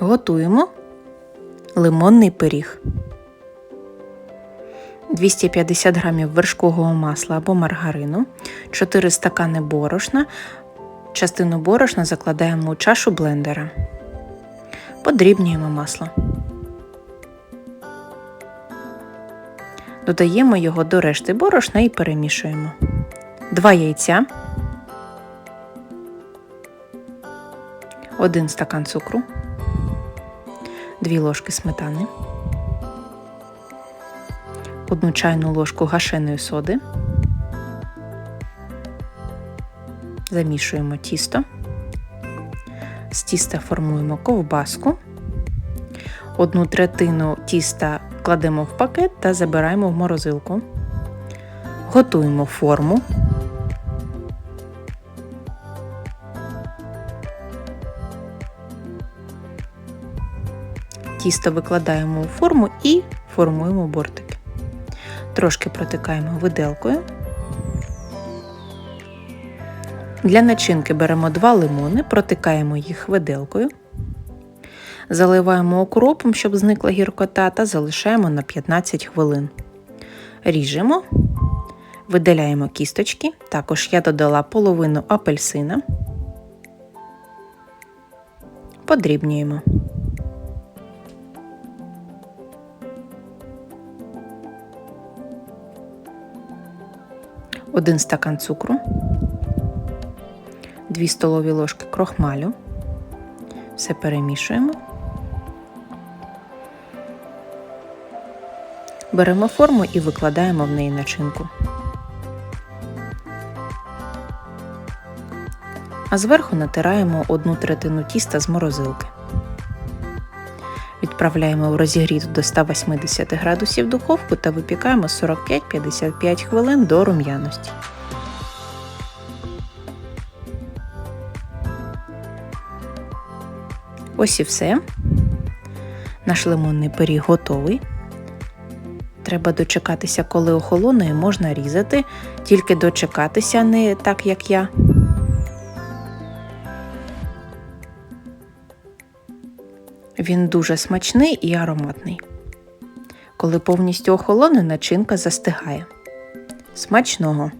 Готуємо лимонний пиріг. 250 г вершкового масла або маргарину, 4 стакани борошна. Частину борошна закладаємо у чашу блендера. Подрібнюємо масло. Додаємо його до решти борошна і перемішуємо. 2 яйця, 1 стакан цукру, 2 ложки сметани, 1 чайну ложку гашеної соди. Замішуємо тісто. З тіста формуємо ковбаску. Одну третину тіста кладемо в пакет та забираємо в морозилку. Готуємо форму. Тісто викладаємо у форму і формуємо бортики. Трошки протикаємо виделкою. Для начинки беремо два лимони, протикаємо їх виделкою, заливаємо окропом, щоб зникла гіркота, та залишаємо на 15 хвилин. Ріжемо, видаляємо кісточки. Також я додала половину апельсина, подрібнюємо. Один стакан цукру. 2 столові ложки крохмалю. Все перемішуємо. Беремо форму і викладаємо в неї начинку. А зверху натираємо одну третину тіста з морозилки. Відправляємо в розігріту до 180 градусів духовку та випікаємо 45-55 хвилин до рум'яності. Ось і все. Наш лимонний пиріг готовий. Треба дочекатися, коли охолоне, можна різати, тільки дочекатися не так, як я. Він дуже смачний і ароматний. Коли повністю охолоне, начинка застигає. Смачного!